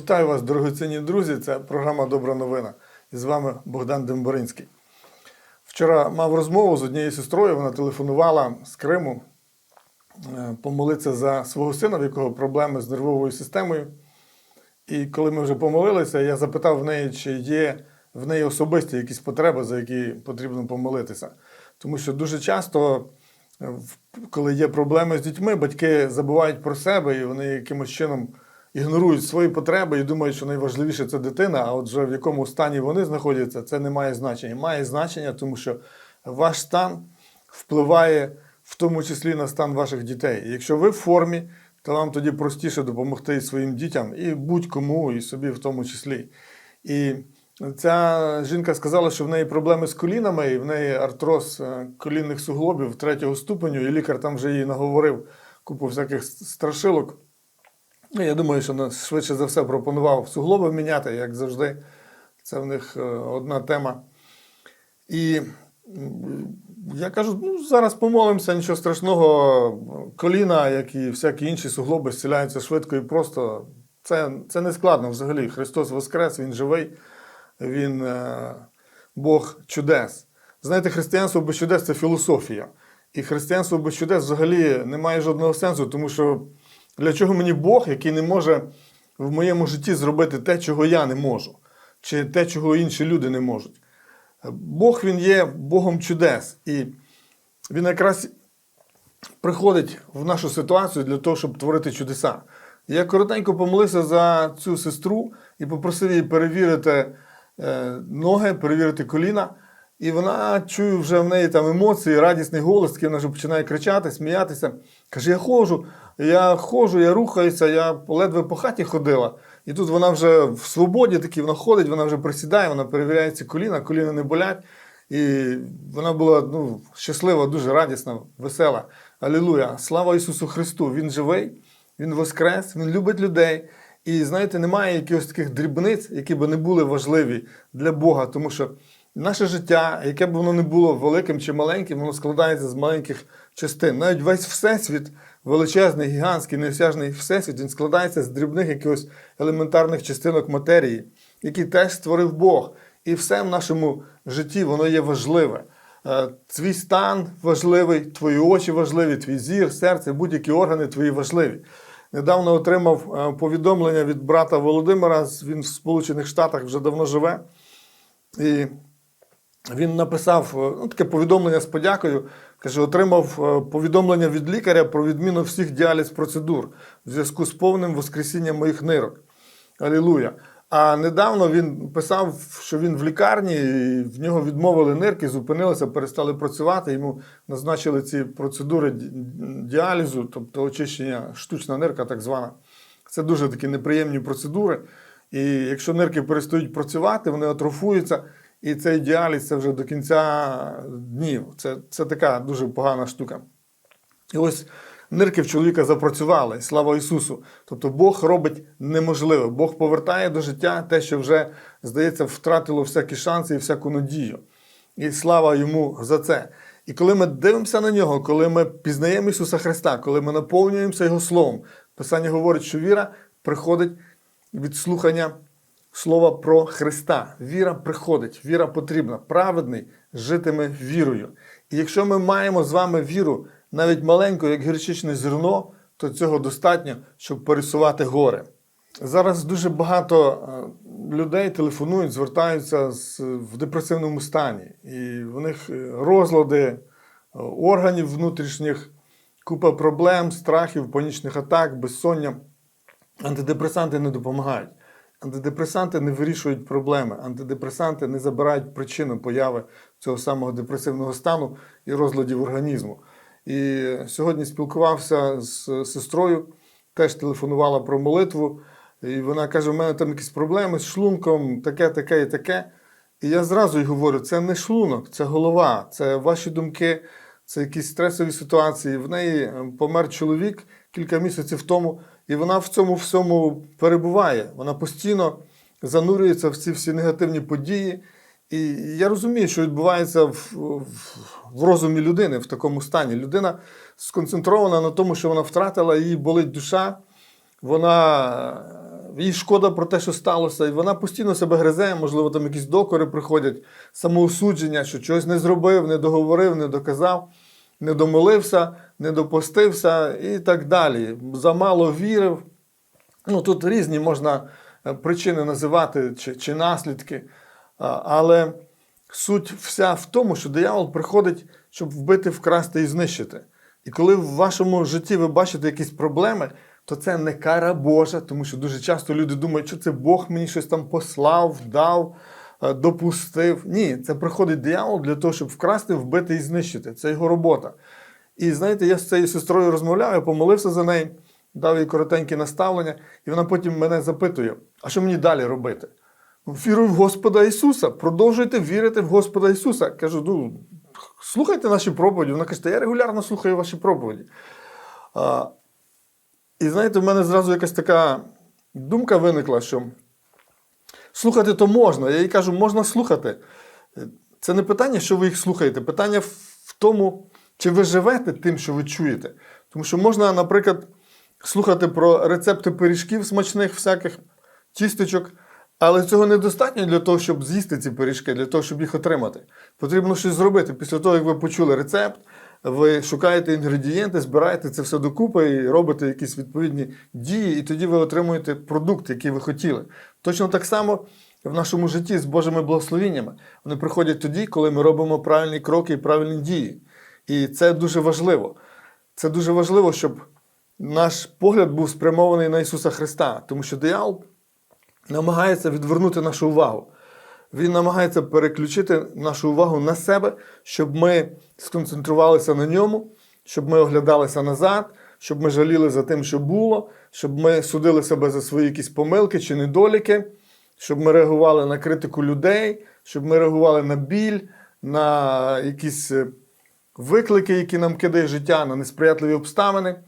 Вітаю вас, дорогоцінні друзі. Це програма Добра новина. І з вами Богдан Демборинський. Вчора мав розмову з однією сестрою. Вона телефонувала з Криму е, помолитися за свого сина, в якого проблеми з нервовою системою. І коли ми вже помолилися, я запитав в неї, чи є в неї особисті якісь потреби, за які потрібно помолитися. Тому що дуже часто, е, коли є проблеми з дітьми, батьки забувають про себе і вони якимось чином ігнорують свої потреби і думають, що найважливіше це дитина, а отже, в якому стані вони знаходяться, це не має значення. Має значення, тому що ваш стан впливає в тому числі на стан ваших дітей. Якщо ви в формі, то вам тоді простіше допомогти і своїм дітям, і будь-кому, і собі в тому числі. І ця жінка сказала, що в неї проблеми з колінами, і в неї артроз е, колінних суглобів третього ступеню, і лікар там вже їй наговорив купу всяких страшилок. Ну, я думаю, що швидше за все пропонував суглоби міняти, як завжди. Це в них е, одна тема. І я кажу: ну, зараз помолимося, нічого страшного. Коліна, як і всякі інші суглоби, зціляються швидко і просто. Це, це не складно взагалі. Христос Воскрес, Він живий, Він е, Бог чудес. Знаєте, християнство без чудес це філософія. І християнство без чудес взагалі не має жодного сенсу, тому що для чого мені Бог, який не може в моєму житті зробити те, чого я не можу, чи те, чого інші люди не можуть. Бог він є Богом чудес. І він якраз приходить в нашу ситуацію для того, щоб творити чудеса. Я коротенько помолився за цю сестру і попросив її перевірити е, ноги, перевірити коліна. І вона чую вже в неї там емоції, радісний голос, такий вона вже починає кричати, сміятися. Каже: я ходжу, я ходжу, я рухаюся, я ледве по хаті ходила. І тут вона вже в свободі такі, вона ходить, вона вже присідає, вона перевіряє ці коліна, коліна не болять. І вона була ну, щаслива, дуже радісна, весела. Алілуя! Слава Ісусу Христу! Він живий, Він воскрес, Він любить людей. І знаєте, немає якихось таких дрібниць, які б не були важливі для Бога, тому що наше життя, яке б воно не було великим чи маленьким, воно складається з маленьких частин. Навіть весь всесвіт, величезний, гігантський, неосяжний всесвіт, він складається з дрібних якихось елементарних частинок матерії, які теж створив Бог. І все в нашому житті воно є важливе. Е, Твій стан важливий, твої очі важливі, твій зір, серце, будь-які органи твої важливі. Недавно отримав е, повідомлення від брата Володимира, він в Сполучених Штатах вже давно живе. І він написав е, ну, таке повідомлення з подякою. Каже, отримав е, повідомлення від лікаря про відміну всіх діаліз процедур в зв'язку з повним воскресінням моїх нирок. Алілуя. А недавно він писав, що він в лікарні, і в нього відмовили нирки, зупинилися, перестали працювати. Йому назначили ці процедури діалізу, тобто очищення, штучна нирка, так звана. Це дуже такі неприємні процедури. І якщо нирки перестають працювати, вони атрофуються. І цей діаліз це вже до кінця днів. Це, це така дуже погана штука. І ось нирки в чоловіка запрацювали, слава Ісусу. Тобто Бог робить неможливе. Бог повертає до життя те, що вже, здається, втратило всякі шанси і всяку надію. І слава йому за це. І коли ми дивимося на нього, коли ми пізнаємо Ісуса Христа, коли ми наповнюємося Його Словом, Писання говорить, що віра приходить від слухання слова про Христа. Віра приходить, віра потрібна. Праведний житиме вірою. І якщо ми маємо з вами віру, навіть маленьку, як гірчичне зерно, то цього достатньо, щоб пересувати гори. Зараз дуже багато е, людей телефонують, звертаються в депресивному стані. І в них е, розлади е, органів внутрішніх, купа проблем, страхів, панічних атак, безсоння. Антидепресанти не допомагають. Антидепресанти не вирішують проблеми. Антидепресанти не забирають причину появи цього самого депресивного стану і розладів організму. І сьогодні спілкувався з сестрою, теж телефонувала про молитву. І вона каже: у мене там якісь проблеми з шлунком, таке, таке і таке. І я зразу їй говорю: це не шлунок, це голова, це ваші думки, це якісь стресові ситуації. В неї е, помер чоловік кілька місяців тому, і вона в цьому всьому перебуває. Вона постійно занурюється в ці всі негативні події. І я розумію, що відбувається в, в, в розумі людини в такому стані. Людина сконцентрована на тому, що вона втратила, їй болить душа, вона їй шкода про те, що сталося, і вона постійно себе гризе, можливо, там якісь докори приходять, самоусудження, що чогось не зробив, не договорив, не доказав, не домолився, не допустився і так далі. Замало вірив. Ну, тут різні можна е, причини називати чи, чи наслідки. Але суть вся в тому, що диявол приходить, щоб вбити, вкрасти і знищити. І коли в вашому житті ви бачите якісь проблеми, то це не кара Божа, тому що дуже часто люди думають, що це Бог мені щось там послав, дав, допустив. Ні, це приходить диявол для того, щоб вкрасти, вбити і знищити. Це його робота. І знаєте, я з цією сестрою розмовляв, я помолився за неї, дав їй коротеньке наставлення, і вона потім мене запитує: а що мені далі робити? Віруй в Господа Ісуса, продовжуйте вірити в Господа Ісуса. Кажу, ну, слухайте наші проповіді. Вона каже, я регулярно слухаю ваші проповіді. А, і знаєте, в мене зразу якась така думка виникла, що слухати то можна. Я їй кажу, можна слухати. Це не питання, що ви їх слухаєте. Питання в тому, чи ви живете тим, що ви чуєте. Тому що можна, наприклад, слухати про рецепти пиріжків смачних, всяких тістечок, але цього недостатньо для того, щоб з'їсти ці пиріжки, для того, щоб їх отримати. Потрібно щось зробити. Після того, як ви почули рецепт, ви шукаєте інгредієнти, збираєте це все докупи і робите якісь відповідні дії, і тоді ви отримуєте продукт, який ви хотіли. Точно так само в нашому житті з Божими благословіннями. Вони приходять тоді, коли ми робимо правильні кроки і правильні дії. І це дуже важливо. Це дуже важливо, щоб наш погляд був спрямований на Ісуса Христа, тому що диявол намагається відвернути нашу увагу. Він намагається переключити нашу увагу на себе, щоб ми сконцентрувалися на ньому, щоб ми оглядалися назад, щоб ми жаліли за тим, що було, щоб ми судили себе за свої якісь помилки чи недоліки, щоб ми реагували на критику людей, щоб ми реагували на біль, на якісь е, виклики, які нам кидає життя, на несприятливі обставини.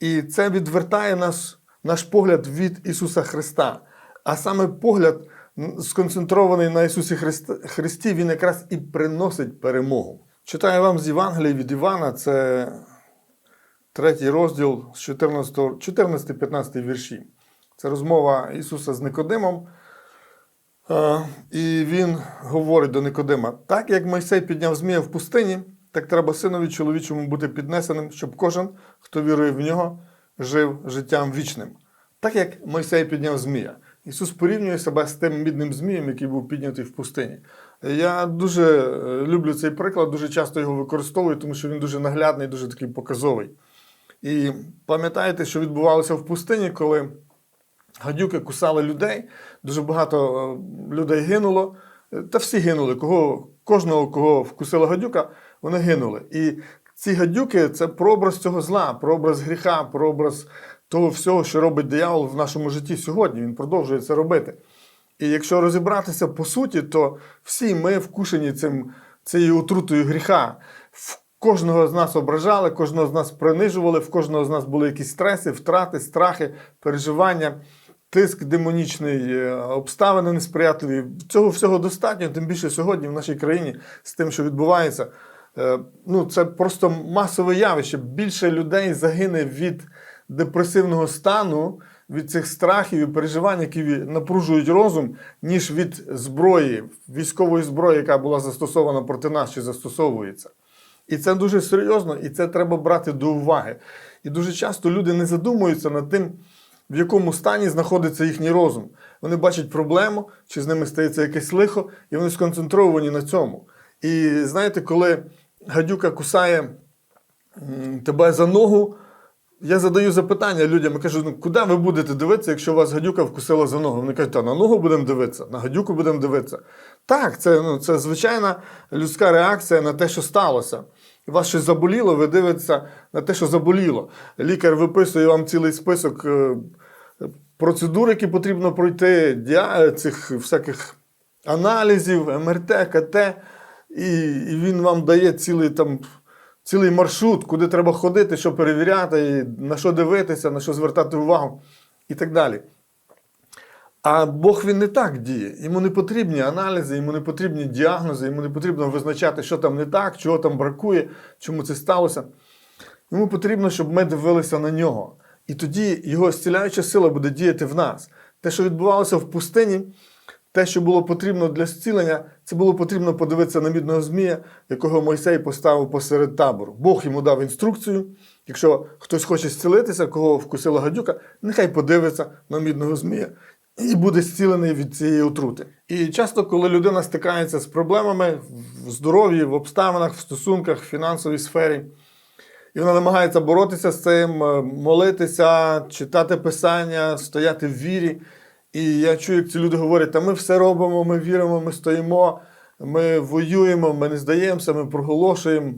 І це відвертає нас, наш погляд від Ісуса Христа. А саме погляд, сконцентрований на Ісусі Христі, він якраз і приносить перемогу. Читаю вам з Євангелії від Івана, це третій розділ з 14 14-15 вірші. Це розмова Ісуса з Никодимом. Е, І він говорить до Никодима: так як Мойсей підняв змія в пустині, так треба синові чоловічому бути піднесеним, щоб кожен, хто вірує в нього, жив життям вічним. Так як Мойсей підняв змія. Ісус порівнює себе з тим мідним змієм, який був піднятий в пустині. Я дуже е, люблю цей приклад, дуже часто його використовую, тому що він дуже наглядний, дуже такий показовий. І пам'ятаєте, що відбувалося в пустині, коли гадюки кусали людей, дуже багато е, людей гинуло, е, та всі гинули. Кого, кожного, кого вкусила гадюка, вони гинули. І ці гадюки це прообраз цього зла, прообраз гріха, прообраз того всього, що робить диявол в нашому житті сьогодні. Він продовжує це робити. І якщо розібратися по суті, то всі ми вкушені цим, цією отрутою гріха. Кожного з нас ображали, кожного з нас принижували, в кожного з нас були якісь стреси, втрати, страхи, переживання, тиск демонічний, е, обставини несприятливі. Цього всього достатньо, тим більше сьогодні в нашій країні з тим, що відбувається. Е, Ну, це просто масове явище. Більше людей загине від депресивного стану, від цих страхів і переживань, які напружують розум, ніж від зброї, військової зброї, яка була застосована проти нас чи застосовується. І це дуже серйозно, і це треба брати до уваги. І дуже часто люди не задумуються над тим, в якому стані знаходиться їхній розум. Вони бачать проблему, чи з ними стається якесь лихо, і вони сконцентровані на цьому. І знаєте, коли гадюка кусає тебе за ногу, я задаю запитання людям, я кажу, ну куди ви будете дивитися, якщо вас гадюка вкусила за ногу? Вони кажуть, та на ногу будемо дивитися, на гадюку будемо дивитися. Так, це, ну, це звичайна людська реакція на те, що сталося. І вас щось заболіло, ви дивитеся на те, що заболіло. Лікар виписує вам цілий список е, процедур, які потрібно пройти, діа- цих всяких аналізів, МРТ, КТ, і, і він вам дає цілий там. Цілий маршрут, куди треба ходити, що перевіряти, на що дивитися, на що звертати увагу і так далі. А Бог він не так діє. Йому не потрібні аналізи, йому не потрібні діагнози, йому не потрібно визначати, що там не так, чого там бракує, чому це сталося. Йому потрібно, щоб ми дивилися на нього. І тоді його зціляюча сила буде діяти в нас. Те, що відбувалося в пустині, те, що було потрібно для зцілення, це було потрібно подивитися на мідного змія, якого Мойсей поставив посеред табору. Бог йому дав інструкцію. Якщо хтось хоче зцілитися, кого вкусила гадюка, нехай подивиться на мідного змія і буде зцілений від цієї отрути. І часто, коли людина стикається з проблемами в здоров'ї, в обставинах, в стосунках, в фінансовій сфері, і вона намагається боротися з цим, е, молитися, читати писання, стояти в вірі. І я чую, як ці люди говорять, та ми все робимо, ми віримо, ми стоїмо, ми воюємо, ми не здаємося, ми проголошуємо,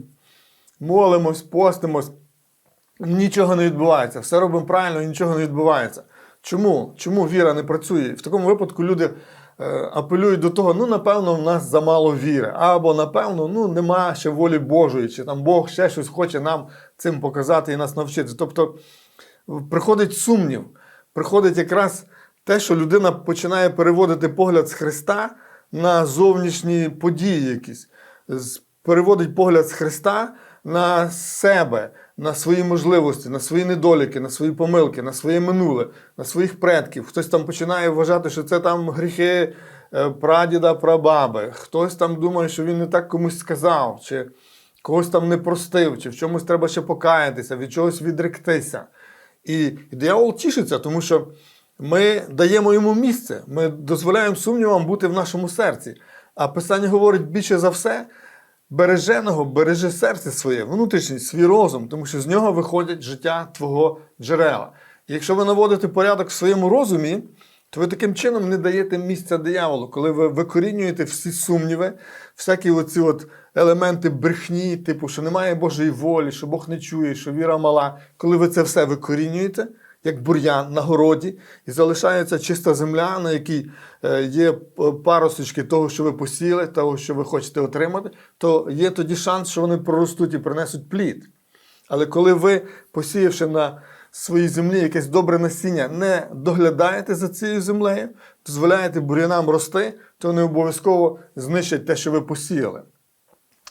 молимось, постимось. Нічого не відбувається. Все робимо правильно, і нічого не відбувається. Чому? Чому віра не працює? В такому випадку люди е, апелюють до того, ну, напевно, в нас замало віри, або, напевно, ну, нема ще волі Божої, чи там Бог ще щось хоче нам цим показати і нас навчити. Тобто приходить сумнів, приходить якраз те, що людина починає переводити погляд з Христа на зовнішні події якісь, переводить погляд з Христа на себе, на свої можливості, на свої недоліки, на свої помилки, на своє минуле, на своїх предків. Хтось там починає вважати, що це там гріхи е, прадіда, прабаби. Хтось там думає, що він не так комусь сказав, чи когось там не простив, чи в чомусь треба ще покаятися, від чогось відректися. І, і диявол тішиться, тому що ми даємо йому місце, ми дозволяємо сумнівам бути в нашому серці. А Писання говорить більше за все, береженого бережи серце своє, внутрішній свій розум, тому що з нього виходять життя твого джерела. І якщо ви наводите порядок в своєму розумі, то ви таким чином не даєте місця дияволу, коли ви викорінюєте всі сумніви, всякі оці от елементи брехні, типу, що немає Божої волі, що Бог не чує, що віра мала. Коли ви це все викорінюєте, як бур'ян на городі, і залишається чиста земля, на якій е, є е, паросочки того, що ви посіяли, того, що ви хочете отримати, то є тоді шанс, що вони проростуть і принесуть плід. Але коли ви, посіявши на своїй землі якесь добре насіння, не доглядаєте за цією землею, дозволяєте бур'янам рости, то вони обов'язково знищать те, що ви посіяли.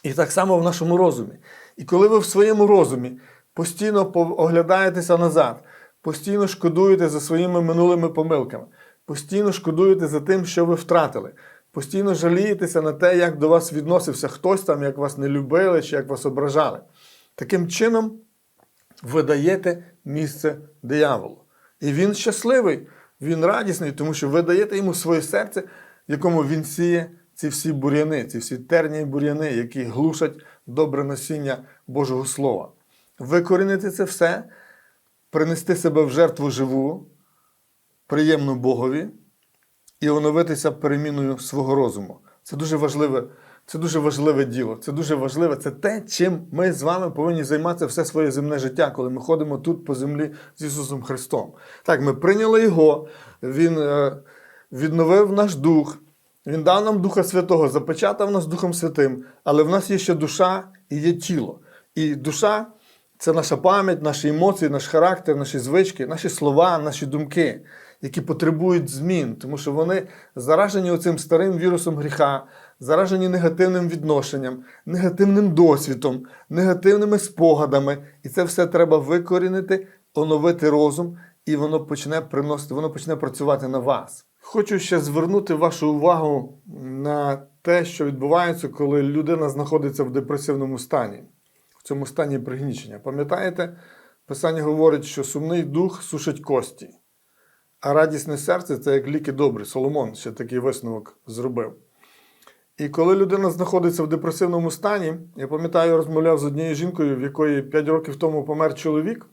І так само в нашому розумі. І коли ви в своєму розумі постійно оглядаєтеся назад, постійно шкодуєте за своїми минулими помилками, постійно шкодуєте за тим, що ви втратили, постійно жалієтеся на те, як до вас відносився хтось там, як вас не любили чи як вас ображали. Таким чином, ви даєте місце дияволу. І він щасливий, він радісний, тому що ви даєте йому своє серце, в якому він сіє ці всі бур'яни, ці всі терні і бур'яни, які глушать добре насіння Божого Слова. Викорінити це все, принести себе в жертву живу, приємну Богові і оновитися переміною свого розуму. Це дуже важливе, це дуже важливе діло. Це дуже важливе. Це те, чим ми з вами повинні займатися все своє земне життя, коли ми ходимо тут по землі з Ісусом Христом. Так, ми прийняли Його, Він е, відновив наш дух, Він дав нам Духа Святого, запечатав нас Духом Святим, але в нас є ще душа і є тіло. І душа це наша пам'ять, наші емоції, наш характер, наші звички, наші слова, наші думки, які потребують змін, тому що вони заражені оцим старим вірусом гріха, заражені негативним відношенням, негативним досвідом, негативними спогадами. І це все треба викорінити, оновити розум, і воно почне приносити, воно почне працювати на вас. Хочу ще звернути вашу увагу на те, що відбувається, коли людина знаходиться в депресивному стані цьому стані пригнічення. Пам'ятаєте, Писання говорить, що сумний дух сушить кості, а радісне серце це як ліки добрі. Соломон ще такий висновок зробив. І коли людина знаходиться в депресивному стані, я пам'ятаю, розмовляв з однією жінкою, в якої 5 років тому помер чоловік.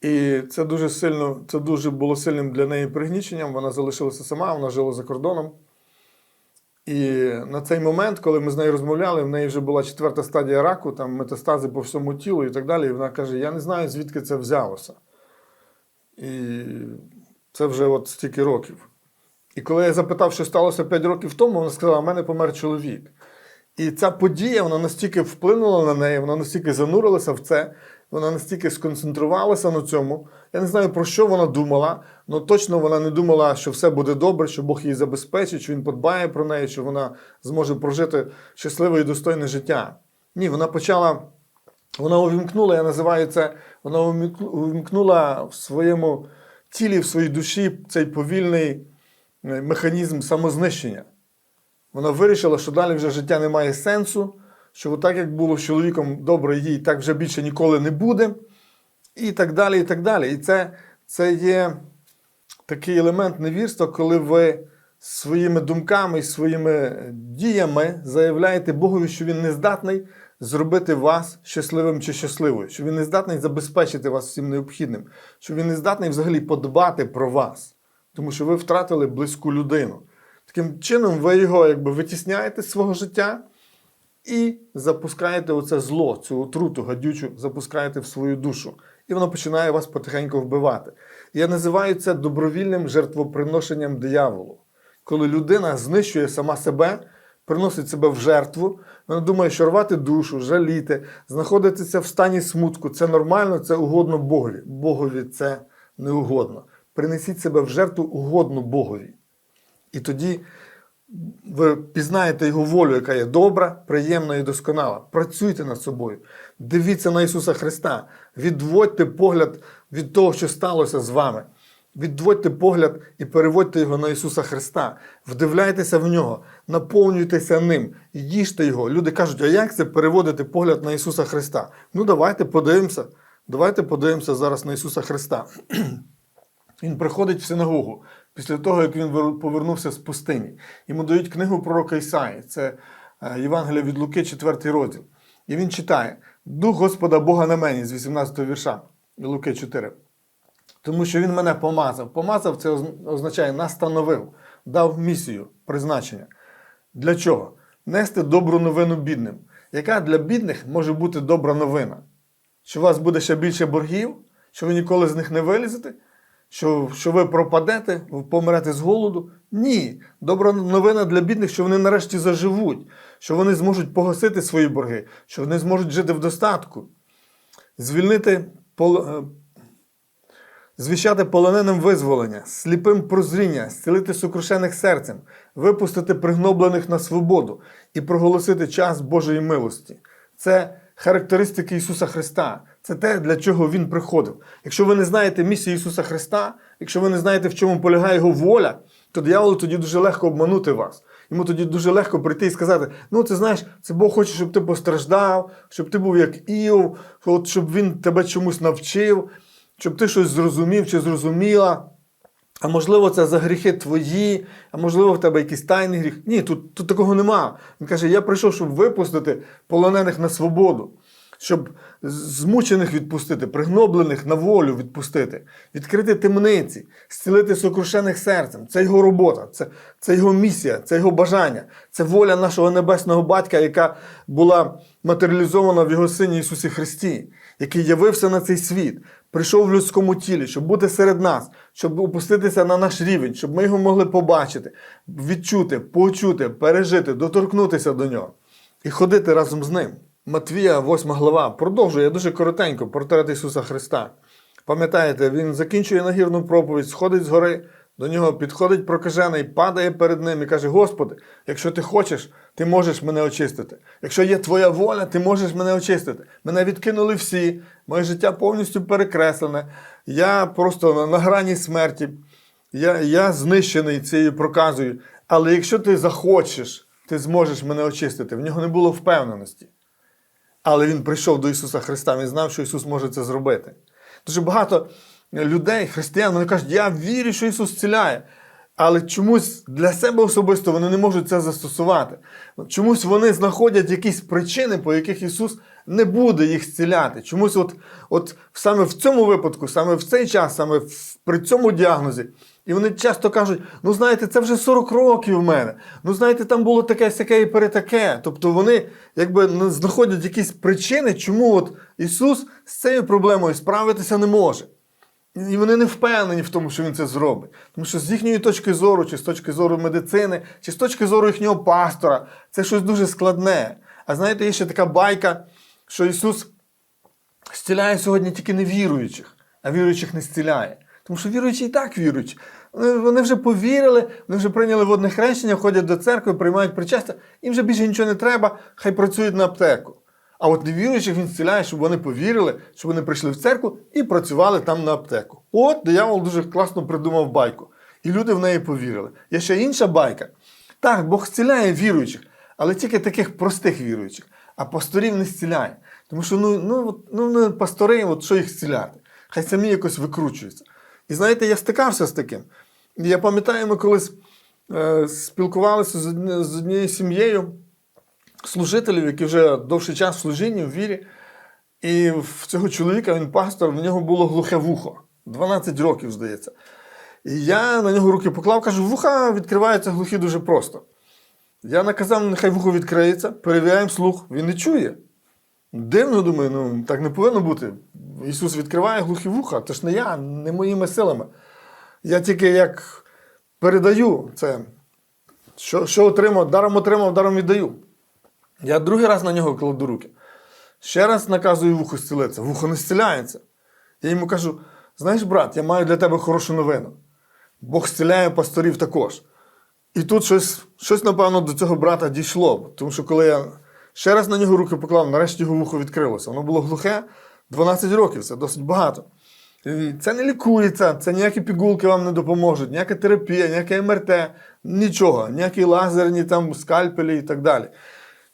І це дуже сильно, це дуже було сильним для неї пригніченням. Вона залишилася сама, вона жила за кордоном. І на цей момент, коли ми з нею розмовляли, в неї вже була четверта стадія раку, там метастази по всьому тілу і так далі. І вона каже: Я не знаю, звідки це взялося. І це вже от стільки років. І коли я запитав, що сталося 5 років тому, вона сказала: у мене помер чоловік. І ця подія вона настільки вплинула на неї, вона настільки занурилася в це, вона настільки сконцентрувалася на цьому. Я не знаю, про що вона думала, але точно вона не думала, що все буде добре, що Бог її забезпечить, що він подбає про неї, що вона зможе прожити щасливе і достойне життя. Ні, вона почала, вона увімкнула, я називаю це, вона увімкну- увімкнула в своєму тілі, в своїй душі цей повільний е, механізм самознищення. Вона вирішила, що далі вже життя не має сенсу, що так, як було з чоловіком добре, їй так вже більше ніколи не буде. І так далі. І так далі. І це, це є такий елемент невірства, коли ви своїми думками і своїми діями заявляєте Богові, що він не здатний зробити вас щасливим чи щасливою, що він не здатний забезпечити вас всім необхідним, що він не здатний взагалі подбати про вас, тому що ви втратили близьку людину. Таким чином, ви його якби витісняєте з свого життя і запускаєте оце зло, цю отруту гадючу, запускаєте в свою душу. І воно починає вас потихеньку вбивати. Я називаю це добровільним жертвоприношенням дияволу. Коли людина знищує сама себе, приносить себе в жертву, вона думає, що рвати душу, жаліти, знаходитися в стані смутку це нормально, це угодно Богові. Богові це не угодно. Принесіть себе в жертву угодно Богові. І тоді ви пізнаєте його волю, яка є добра, приємна і досконала. Працюйте над собою. Дивіться на Ісуса Христа. Відводьте погляд від того, що сталося з вами. Відводьте погляд і переводьте його на Ісуса Христа. Вдивляйтеся в нього, наповнюйтеся ним, їжте його. Люди кажуть, а як це переводити погляд на Ісуса Христа? Ну, давайте подивимося. Давайте подивимося зараз на Ісуса Христа. Він приходить в синагогу після того, як він повернувся з пустині. Йому дають книгу пророка Ісаї. Це е, Євангелія від Луки, 4 розділ. І він читає: Дух Господа Бога на мені з 18 вірша Луки 4. Тому що він мене помазав. Помазав це означає настановив, дав місію, призначення. Для чого? Нести добру новину бідним. Яка для бідних може бути добра новина? Що у вас буде ще більше боргів, що ви ніколи з них не вилізете, що, що ви пропадете, ви помрете з голоду? Ні. Добра новина для бідних, що вони нарешті заживуть, що вони зможуть погасити свої борги, що вони зможуть жити в достатку, звільнити е, звіщати полоненим визволення, сліпим прозріння, зцілити сокрушених серцем, випустити пригноблених на свободу і проголосити час Божої милості. Це характеристики Ісуса Христа. Це те, для чого Він приходив. Якщо ви не знаєте місії Ісуса Христа, якщо ви не знаєте, в чому полягає Його воля, то дияволу тоді дуже легко обманути вас. Йому тоді дуже легко прийти і сказати: ну, ти знаєш, це Бог хоче, щоб ти постраждав, щоб ти був як Іов, от, щоб він тебе чомусь навчив, щоб ти щось зрозумів чи зрозуміла. А можливо, це за гріхи твої, а можливо, в тебе якийсь тайний гріх. Ні, тут, тут такого нема. Він каже: я прийшов, щоб випустити полонених на свободу, щоб змучених відпустити, пригноблених на волю відпустити, відкрити темниці, зцілити сокрушених серцем. Це його робота, це, це його місія, це його бажання, це воля нашого небесного батька, яка була матеріалізована в його сині Ісусі Христі, який явився на цей світ, прийшов в людському тілі, щоб бути серед нас, щоб опуститися на наш рівень, щоб ми його могли побачити, відчути, почути, пережити, доторкнутися до нього і ходити разом з ним. Матвія, 8 глава, продовжує дуже коротенько портрет Ісуса Христа. Пам'ятаєте, він закінчує нагірну проповідь, сходить з гори, до нього підходить прокажений, падає перед ним і каже: Господи, якщо ти хочеш, ти можеш мене очистити. Якщо є твоя воля, ти можеш мене очистити. Мене відкинули всі, моє життя повністю перекреслене. Я просто на, грані смерті. Я, я знищений цією проказою. Але якщо ти захочеш, ти зможеш мене очистити. В нього не було впевненості. Але він прийшов до Ісуса Христа, він знав, що Ісус може це зробити. Дуже багато людей, християн, вони кажуть, я вірю, що Ісус зціляє. Але чомусь для себе особисто вони не можуть це застосувати. Чомусь вони знаходять якісь причини, по яких Ісус не буде їх зціляти. Чомусь, от, от саме в цьому випадку, саме в цей час, саме в, при цьому діагнозі. І вони часто кажуть: ну знаєте, це вже 40 років в мене. Ну знаєте, там було таке, сяке і перетаке. Тобто вони якби знаходять якісь причини, чому от Ісус з цією проблемою справитися не може. І вони не впевнені в тому, що він це зробить. Тому що з їхньої точки зору, чи з точки зору медицини, чи з точки зору їхнього пастора, це щось дуже складне. А знаєте, є ще така байка, що Ісус зціляє сьогодні тільки невіруючих, а віруючих не зціляє. Тому що віруючі і так вірують. Вони, вже повірили, вони вже прийняли водне хрещення, ходять до церкви, приймають причастя, їм вже більше нічого не треба, хай працюють на аптеку. А от невіруючих він зціляє, щоб вони повірили, щоб вони прийшли в церкву і працювали там на аптеку. От диявол дуже класно придумав байку. І люди в неї повірили. Є ще інша байка. Так, Бог зціляє віруючих, але тільки таких простих віруючих, а пасторів не зціляє. Тому що ну, ну, ну, ну пастори, от що їх зціляти? Хай самі якось викручуються. І знаєте, я стикався з таким. Я пам'ятаю, ми колись е, спілкувалися з, одні- з однією сім'єю служителів, які вже довший час в служінні, в вірі. І в цього чоловіка, він пастор, в нього було глухе вухо. 12 років, здається. І я на нього руки поклав, кажу, вуха відкриваються глухі дуже просто. Я наказав, нехай вухо відкриється, перевіряємо слух, він не чує. Дивно, думаю, ну так не повинно бути. Ісус відкриває глухі вуха, це ж не я, не моїми силами. Я тільки як передаю це, що, що отримав, даром отримав, даром віддаю. Я другий раз на нього кладу руки. Ще раз наказую вухо зцілитися. Вухо не зціляється. Я йому кажу: знаєш, брат, я маю для тебе хорошу новину. Бог зціляє пасторів також. І тут щось, щось, напевно, до цього брата дійшло. Тому що коли я ще раз на нього руки поклав, нарешті його вухо відкрилося. Воно було глухе 12 років, це досить багато. І це не лікується, це ніякі пігулки вам не допоможуть, ніяка терапія, ніяке МРТ, нічого, ніякі лазерні там скальпелі і так далі.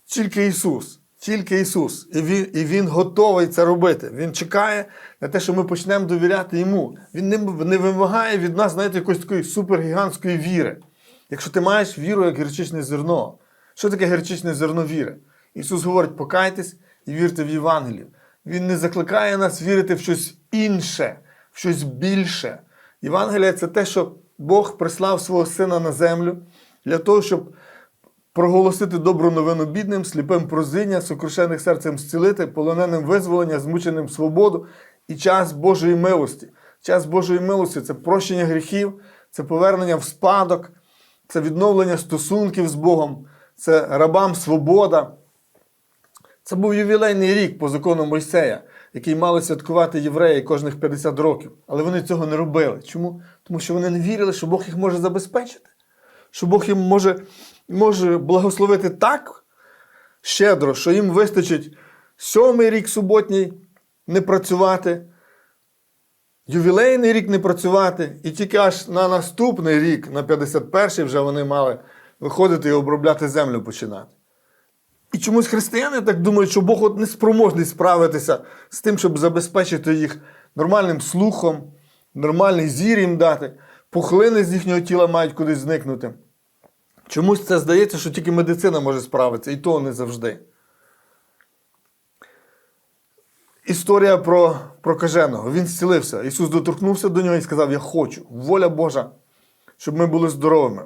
Тільки Ісус. Тільки Ісус. І він, і він готовий це робити. Він чекає на те, що ми почнемо довіряти Йому. Він не, не вимагає від нас, знаєте, якоїсь такої супергігантської віри. Якщо ти маєш віру як гірчичне зерно, що таке гірчичне зерно віри? Ісус говорить, покайтесь і вірте в Євангелію. Він не закликає нас вірити в щось інше, в щось більше. Євангелія це те, що Бог прислав свого Сина на землю для того, щоб проголосити добру новину бідним, сліпим прозіння, сокрушених серцем зцілити, полоненим визволення, змученим свободу і час Божої милості. Час Божої милості це прощення гріхів, це повернення в спадок, це відновлення стосунків з Богом, це рабам свобода. Це був ювілейний рік по закону Мойсея, який мали святкувати євреї кожних 50 років. Але вони цього не робили. Чому? Тому що вони не вірили, що Бог їх може забезпечити, що Бог їм може, може благословити так щедро, що їм вистачить сьомий рік суботній не працювати, ювілейний рік не працювати, і тільки аж на наступний рік, на 51-й, вже вони мали виходити і обробляти землю починати. І чомусь християни так думають, що Бог от не спроможний справитися з тим, щоб забезпечити їх нормальним слухом, нормальний зір їм дати, пухлини з їхнього тіла мають кудись зникнути. Чомусь це здається, що тільки медицина може справитися, і то не завжди. Історія про прокаженого. Він зцілився. Ісус доторкнувся до нього і сказав: Я хочу, воля Божа, щоб ми були здоровими.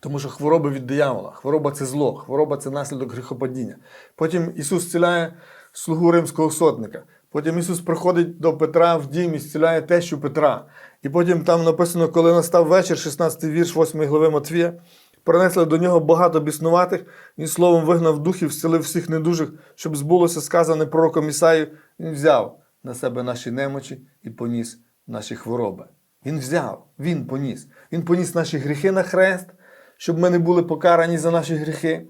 Тому що хвороби від диявола, хвороба це зло, хвороба це наслідок гріхопадіння. Потім Ісус зціляє слугу римського сотника. Потім Ісус приходить до Петра в дім і зціляє тещу Петра. І потім там написано, коли настав вечір, 16 вірш 8 глави Матвія, принесли до нього багато біснуватих, він словом вигнав духів, зцілив всіх недужих, щоб збулося сказане пророком Ісаїю, він взяв на себе наші немочі і поніс наші хвороби. Він взяв, він поніс. Він поніс наші гріхи на хрест, щоб ми не були покарані за наші гріхи.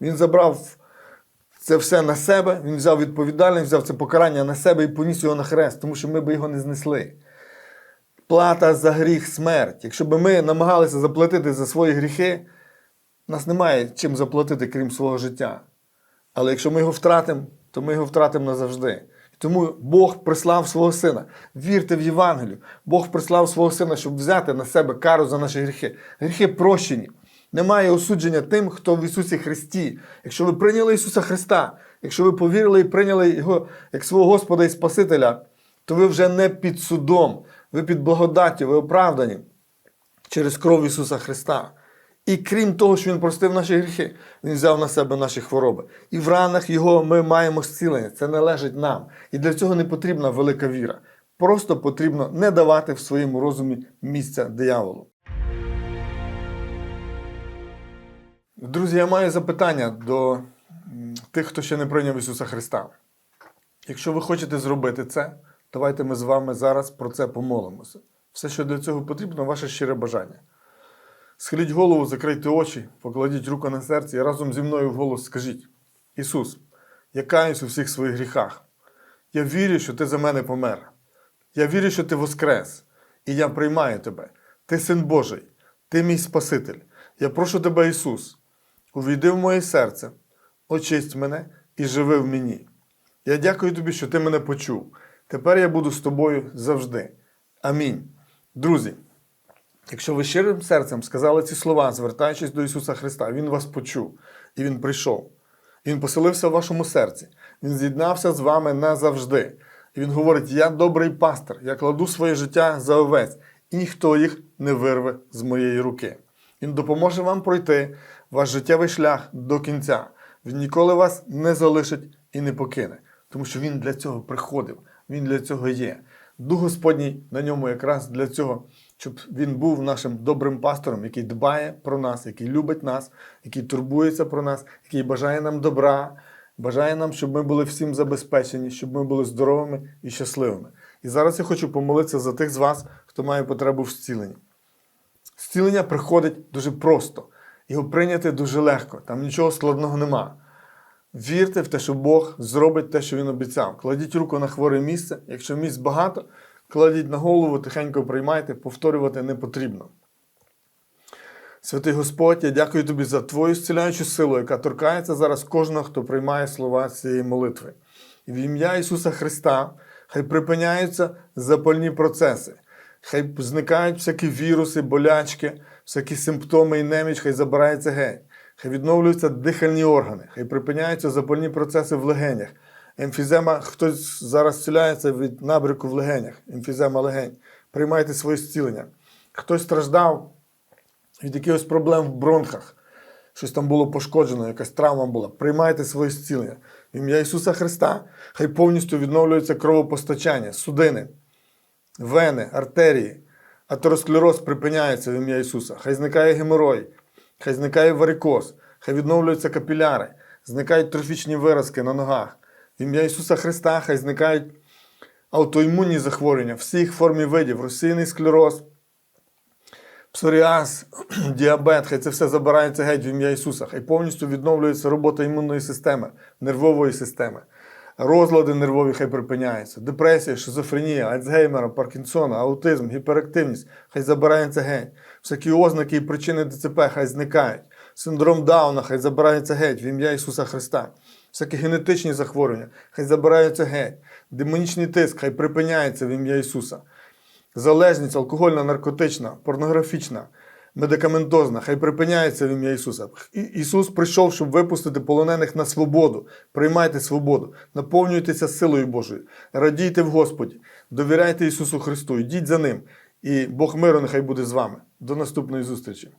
Він забрав це все на себе, він взяв відповідальність, взяв це покарання на себе і поніс його на хрест, тому що ми би його не знесли. Плата за гріх смерть. Якщо б ми намагалися заплатити за свої гріхи, нас немає чим заплатити, крім свого життя. Але якщо ми його втратимо, то ми його втратимо назавжди. Тому Бог прислав свого сина. Вірте в Євангелію. Бог прислав свого сина, щоб взяти на себе кару за наші гріхи. Гріхи прощені. Немає осудження тим, хто в Ісусі Христі. Якщо ви прийняли Ісуса Христа, якщо ви повірили і прийняли Його як свого Господа і Спасителя, то ви вже не під судом, ви під благодаттю, ви оправдані через кров Ісуса Христа. І крім того, що Він простив наші гріхи, Він взяв на себе наші хвороби. І в ранах Його ми маємо зцілення. Це належить нам. І для цього не потрібна велика віра. Просто потрібно не давати в своєму розумі місця дияволу. Друзі, я маю запитання до тих, хто ще не прийняв Ісуса Христа. Якщо ви хочете зробити це, давайте ми з вами зараз про це помолимося. Все, що для цього потрібно, ваше щире бажання. Схиліть голову, закрийте очі, покладіть руку на серце і разом зі мною вголос скажіть: Ісус, Я каюсь у всіх своїх гріхах. Я вірю, що ти за мене помер. Я вірю, що ти воскрес, і я приймаю тебе. Ти син Божий, ти мій Спаситель. Я прошу тебе, Ісус, увійди в моє серце, очисть мене і живи в мені. Я дякую тобі, що ти мене почув. Тепер я буду з тобою завжди. Амінь. Друзі, якщо ви щирим серцем сказали ці слова, звертаючись до Ісуса Христа, Він вас почув і Він прийшов. Він поселився в вашому серці. Він з'єднався з вами назавжди. І Він говорить: Я добрий пастир, я кладу своє життя за овець, і ніхто їх не вирве з моєї руки. Він допоможе вам пройти ваш життєвий шлях до кінця. Він ніколи вас не залишить і не покине, тому що Він для цього приходив, Він для цього є. Дух Господній на ньому якраз для цього, щоб він був нашим добрим пастором, який дбає про нас, який любить нас, який турбується про нас, який бажає нам добра, бажає нам, щоб ми були всім забезпечені, щоб ми були здоровими і щасливими. І зараз я хочу помолитися за тих з вас, хто має потребу в зціленні. Зцілення приходить дуже просто. Його прийняти дуже легко, там нічого складного нема. Вірте в те, що Бог зробить те, що Він обіцяв. Кладіть руку на хворе місце. Якщо місць багато, кладіть на голову, тихенько приймайте, повторювати не потрібно. Святий Господь, я дякую тобі за твою зціляючу силу, яка торкається зараз кожного, хто приймає слова цієї молитви. І в ім'я Ісуса Христа хай припиняються запальні процеси, хай зникають всякі віруси, болячки, всякі симптоми і неміч, хай забирається геть. Хай відновлюються дихальні органи, хай припиняються запальні процеси в легенях. Емфізема, хтось зараз зціляється від набряку в легенях, емфізема легень. Приймайте своє зцілення. Хтось страждав від якихось проблем в бронхах, щось там було пошкоджено, якась травма була. Приймайте своє зцілення. В ім'я Ісуса Христа хай повністю відновлюється кровопостачання, судини, вени, артерії, атеросклероз припиняється в ім'я Ісуса. Хай зникає геморой, хай зникає варикоз, хай відновлюються капіляри, зникають трофічні виразки на ногах. В ім'я Ісуса Христа хай зникають аутоімунні захворювання всіх форм і видів, розсійний склероз, псоріаз, діабет, хай це все забирається геть в ім'я Ісуса. Хай повністю відновлюється робота імунної системи, нервової системи. Розлади нервові хай припиняються, депресія, шизофренія, Альцгеймера, Паркінсона, аутизм, гіперактивність, хай забирається геть. Всякі ознаки і причини ДЦП хай зникають. Синдром Дауна хай забирається геть в ім'я Ісуса Христа. Всякі генетичні захворювання хай забираються геть. Демонічний тиск хай припиняється в ім'я Ісуса. Залежність алкогольна, наркотична, порнографічна, медикаментозна, хай припиняється в ім'я Ісуса. Ісус прийшов, щоб випустити полонених на свободу. Приймайте свободу, наповнюйтеся силою Божою, радійте в Господі, довіряйте Ісусу Христу, йдіть за Ним. І Бог миру нехай буде з вами. До наступної зустрічі.